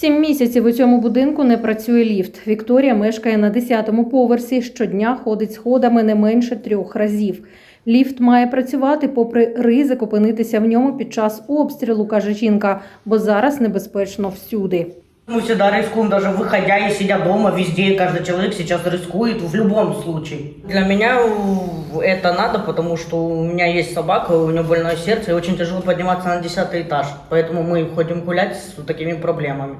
Сім місяців у цьому будинку не працює ліфт. Вікторія мешкає на 10-му поверсі. Щодня ходить сходами не менше трьох разів. Ліфт має працювати попри ризик опинитися в ньому під час обстрілу, каже жінка, бо зараз небезпечно всюди. Мы всегда рискуем, даже выходя и сидя дома, везде, и каждый человек сейчас рискует в любом случае. Для меня э, это надо, потому что у меня есть собака, у нее больное сердце, и очень тяжело подниматься на десятый этаж. Поэтому мы ходим гулять с такими проблемами.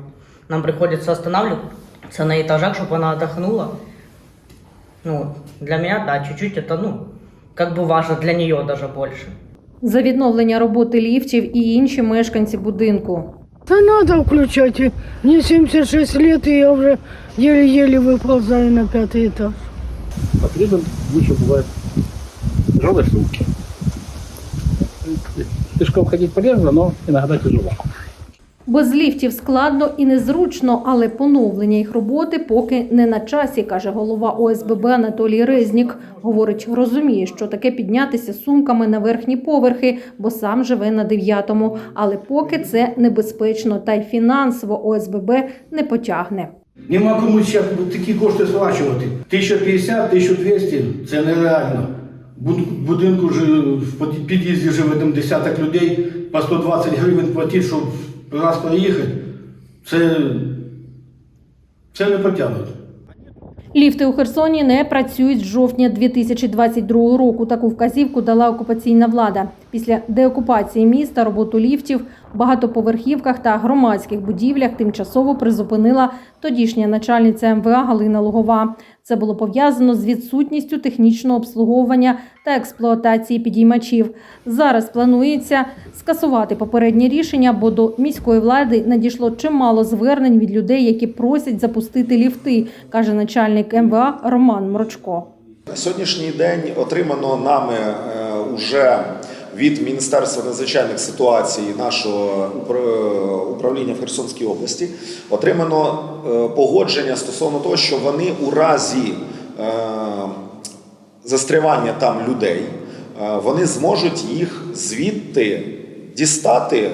Нам приходится останавливаться на этажах, чтобы она отдохнула. Ну, вот. для меня, да, чуть-чуть это, ну, как бы важно, для нее даже больше. За відновлення роботи ліфтів і інші мешканці будинку. Да надо включать. Мне 76 лет, и я уже еле-еле выползаю на пятый этаж. потребен, лучше бывает тяжелые сумки. Пешком ходить полезно, но иногда тяжело. Без ліфтів складно і незручно, але поновлення їх роботи поки не на часі, каже голова ОСББ Анатолій Резнік. Говорить, розуміє, що таке піднятися сумками на верхні поверхи, бо сам живе на дев'ятому. Але поки це небезпечно, та й фінансово ОСББ не потягне. Нема кому ще такі кошти сплачувати. 1050, 1200 – це нереально. Буд- Будинку вже в під'їзді живе там десяток людей, по 120 гривень платити, щоб раз поїхати, Це, це не потягнуть. Ліфти у Херсоні не працюють з жовтня 2022 року. Таку вказівку дала окупаційна влада. Після деокупації міста роботу ліфтів в багатоповерхівках та громадських будівлях тимчасово призупинила тодішня начальниця МВА Галина Лугова. Це було пов'язано з відсутністю технічного обслуговування та експлуатації підіймачів. Зараз планується скасувати попереднє рішення, бо до міської влади надійшло чимало звернень від людей, які просять запустити ліфти, каже начальник МВА Роман Мрочко. На сьогоднішній день отримано нами е, уже від Міністерства надзвичайних ситуацій нашого управління в Херсонській області отримано е, погодження стосовно того, що вони у разі е, застрявання там людей, е, вони зможуть їх звідти дістати. е,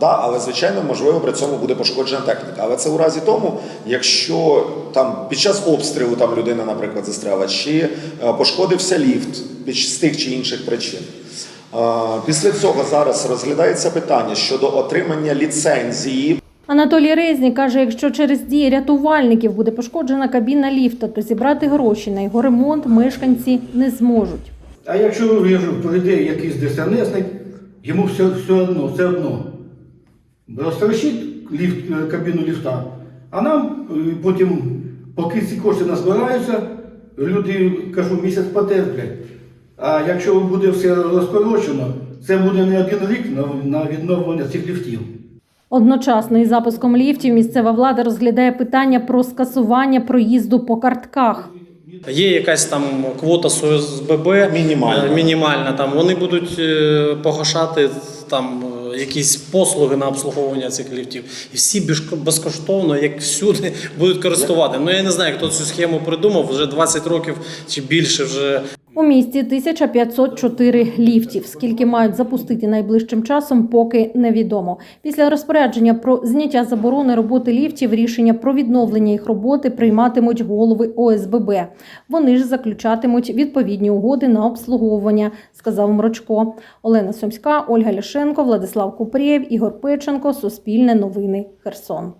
Да, але звичайно, можливо, при цьому буде пошкоджена техніка. Але це у разі тому, якщо там під час обстрілу там людина, наприклад, застряла, чи е, пошкодився ліфт з тих чи інших причин. Після цього зараз розглядається питання щодо отримання ліцензії Анатолій Резнік каже, якщо через дії рятувальників буде пошкоджена кабіна ліфта, то зібрати гроші на його ремонт мешканці не зможуть. А якщо я прийде якийсь ДСНСник, йому все, все одно, все одно. Розтрощить ліфт, е, кабіну ліфта, а нам е, потім, поки ці кошти назбираються, люди, кажу, місяць потерплять. А якщо буде все розкорочено, це буде не один рік на, відновлення цих ліфтів. Одночасно із запуском ліфтів місцева влада розглядає питання про скасування проїзду по картках. Є якась там квота з ОСББ Мінімальна. е, мінімальна. Там вони будуть е, погашати там е, якісь послуги на обслуговування цих ліфтів, і всі безко- безкоштовно, як всюди, будуть користувати. Ну я не знаю, хто цю схему придумав. Вже 20 років чи більше вже У місті 1504 ліфтів. Скільки мають запустити найближчим часом, поки невідомо. Після розпорядження про зняття заборони роботи ліфтів рішення про відновлення їх роботи прийматимуть голови ОСББ. Вони ж заключатимуть відповідні угоди на обслуговування, сказав Мрочко. Олена Сумська, Ольга Ляшенко, Владислав Купрієв, Ігор Печенко. Суспільне новини. Херсон.